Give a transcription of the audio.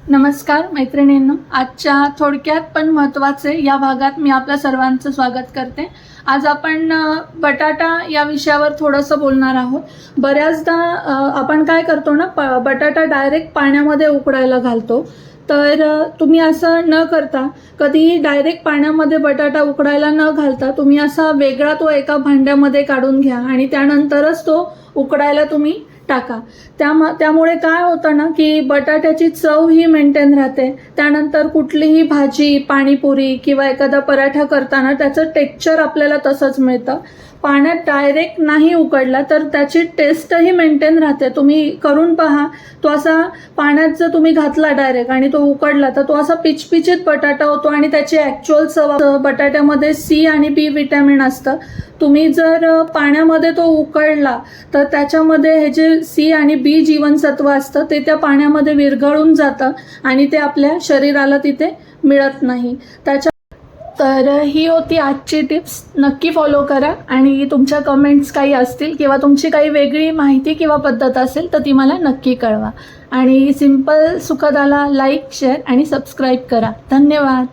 नमस्कार मैत्रिणींनो. आजच्या थोडक्यात पण महत्त्वाचे या भागात मी आपल्या सर्वांचं स्वागत करते. आज आपण बटाटा या विषयावर थोडंसं बोलणार आहोत. बऱ्याचदा आपण काय करतो ना प बटाटा डायरेक्ट पाण्यामध्ये उकडायला घालतो. तर तुम्ही असं न करता कधीही डायरेक्ट पाण्यामध्ये बटाटा उकडायला न घालता तुम्ही असा वेगळा तो एका भांड्यामध्ये काढून घ्या आणि त्यानंतरच तो उकडायला तुम्ही टाका. त्याम त्यामुळे काय होतं ना की बटाट्याची चव ही मेंटेन राहते. त्यानंतर कुठलीही भाजी पाणीपुरी किंवा एखादा पराठा करताना त्याचं टेक्चर आपल्याला तसंच मिळतं. पाण्यात डायरेक्ट नाही उकडला तर त्याची टेस्टही मेंटेन राहते. तुम्ही करून पहा तो असा पाण्यात जर तुम्ही घातला डायरेक्ट आणि तो उकडला तर तो असा पिचपिचीत बटाटा होतो आणि त्याची ॲक्च्युअल चव बटाट्यामध्ये सी आणि बी विटॅमिन असतं. तुम्ही जर पाण्यामध्ये तो उकडला तर त्याच्यामध्ये हे जे सी आणि बी जीवनसत्व असतं ते त्या पाण्यामध्ये विरघळून जातं आणि ते आपल्या शरीराला तिथे मिळत नाही. त्याच्या तर ही होती आजची टिप्स नक्की फॉलो करा आणि तुमच्या कमेंट्स काही असतील किंवा तुमची काही वेगळी माहिती किंवा पद्धत असेल तर ती मला नक्की कळवा. आणि सिंपल सुखदाला लाईक शेअर आणि सबस्क्राईब करा. धन्यवाद.